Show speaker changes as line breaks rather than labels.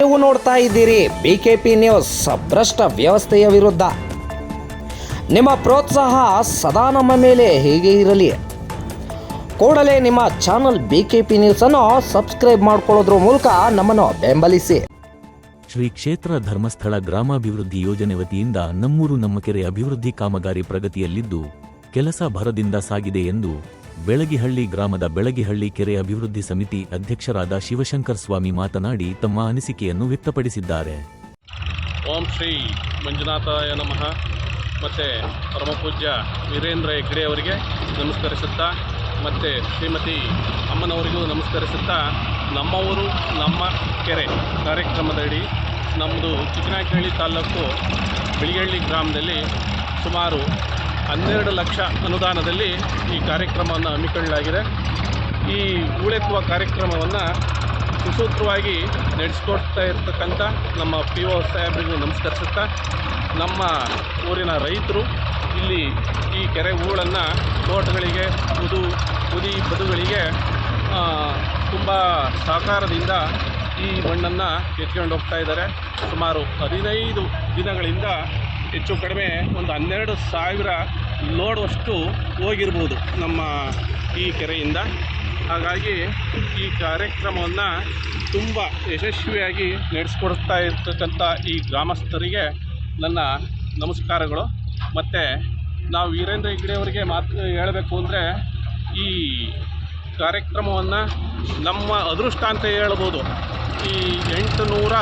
ನೀವು ನೋಡ್ತಾ ಇದ್ದೀರಿ ಬಿಕೆಪಿ ನ್ಯೂಸ್ ಭ್ರಷ್ಟ ವ್ಯವಸ್ಥೆಯ ವಿರುದ್ಧ. ನಿಮ್ಮ ಪ್ರೋತ್ಸಾಹ ಸದಾ ನಮ್ಮ ಮೇಲೆ ಹೇಗೆ ಇರಲಿ. ಕೂಡಲೇ ನಿಮ್ಮ ಚಾನಲ್ ಬಿಕೆಪಿ ನ್ಯೂಸನ್ನು ಸಬ್ಸ್ಕ್ರೈಬ್ ಮಾಡ್ಕೊಳ್ಳೋದ್ರ ಮೂಲಕ ನಮ್ಮನ್ನು ಬೆಂಬಲಿಸಿ.
ಶ್ರೀ ಕ್ಷೇತ್ರ ಧರ್ಮಸ್ಥಳ ಗ್ರಾಮಾಭಿವೃದ್ಧಿ ಯೋಜನೆ ವತಿಯಿಂದ ನಮ್ಮೂರು ನಮ್ಮ ಕೆರೆ ಅಭಿವೃದ್ಧಿ ಕಾಮಗಾರಿ ಪ್ರಗತಿಯಲ್ಲಿದ್ದು, ಕೆಲಸ ಭರದಿಂದ ಸಾಗಿದೆ ಎಂದು ಬೆಳಗಿಹಳ್ಳಿ ಗ್ರಾಮದ ಬೆಳಗಿಹಳ್ಳಿ ಕೆರೆ ಅಭಿವೃದ್ಧಿ ಸಮಿತಿ ಅಧ್ಯಕ್ಷರಾದ ಶಿವಶಂಕರ್ ಸ್ವಾಮಿ ಮಾತನಾಡಿ ತಮ್ಮ ಅನಿಸಿಕೆಯನ್ನು ವ್ಯಕ್ತಪಡಿಸಿದ್ದಾರೆ.
ಓಂ ಶ್ರೀ ಮಂಜುನಾಥಾಯ ನಮಃ. ಮತ್ತು ಪರಮಪೂಜ್ಯ ವೀರೇಂದ್ರ ಹೆಗ್ಡೆ ಅವರಿಗೆ ನಮಸ್ಕರಿಸುತ್ತಾ, ಮತ್ತು ಶ್ರೀಮತಿ ಅಮ್ಮನವರಿಗೂ ನಮಸ್ಕರಿಸುತ್ತಾ, ನಮ್ಮ ಊರು, ನಮ್ಮ ಕೆರೆ ಕಾರ್ಯಕ್ರಮದಡಿ ನಮ್ಮದು ಚಿಕ್ಕನಾಯಕಹಳ್ಳಿ ತಾಲೂಕು ಬಿಳಿಗಳ್ಳಿ ಗ್ರಾಮದಲ್ಲಿ ಸುಮಾರು ಹನ್ನೆರಡು ಲಕ್ಷ ಅನುದಾನದಲ್ಲಿ ಈ ಕಾರ್ಯಕ್ರಮವನ್ನು ಹಮ್ಮಿಕೊಳ್ಳಲಾಗಿದೆ. ಈ ಹೂಳೆತ್ತುವ ಕಾರ್ಯಕ್ರಮವನ್ನು ಸುಸೂತ್ರವಾಗಿ ನಡೆಸ್ಕೊಡ್ತಾ ಇರ್ತಕ್ಕಂಥ ನಮ್ಮ ಪಿ ಒ ಸಾಹೇಬ್ರಿಗೂ ನಮಸ್ಕರಿಸುತ್ತಾ, ನಮ್ಮ ಊರಿನ ರೈತರು ಇಲ್ಲಿ ಈ ಕೆರೆ ಹೂಳನ್ನು ತೋಟಗಳಿಗೆ ಉದು ಉದಿ ಬದುಗಳಿಗೆ ತುಂಬ ಸಹಕಾರದಿಂದ ಈ ಮಣ್ಣನ್ನು ಎತ್ಕೊಂಡು ಹೋಗ್ತಾ ಇದ್ದಾರೆ. ಸುಮಾರು ಹದಿನೈದು ದಿನಗಳಿಂದ ಹೆಚ್ಚು ಕಡಿಮೆ ಒಂದು ಹನ್ನೆರಡು ಸಾವಿರ ಲೋಡುವಷ್ಟು ಹೋಗಿರ್ಬೋದು ನಮ್ಮ ಈ ಕೆರೆಯಿಂದ. ಹಾಗಾಗಿ ಈ ಕಾರ್ಯಕ್ರಮವನ್ನು ತುಂಬ ಯಶಸ್ವಿಯಾಗಿ ನಡೆಸ್ಕೊಡ್ತಾ ಇರ್ತಕ್ಕಂಥ ಈ ಗ್ರಾಮಸ್ಥರಿಗೆ ನನ್ನ ನಮಸ್ಕಾರಗಳು. ಮತ್ತು ನಾವು ವೀರೇಂದ್ರ ಹೆಗ್ಡೆಯವರಿಗೆ ಮಾತು ಹೇಳಬೇಕು ಅಂದರೆ ಈ ಕಾರ್ಯಕ್ರಮವನ್ನು ನಮ್ಮ ಅದೃಷ್ಟ ಅಂತ ಹೇಳ್ಬೋದು. ಈ ಎಂಟು ನೂರ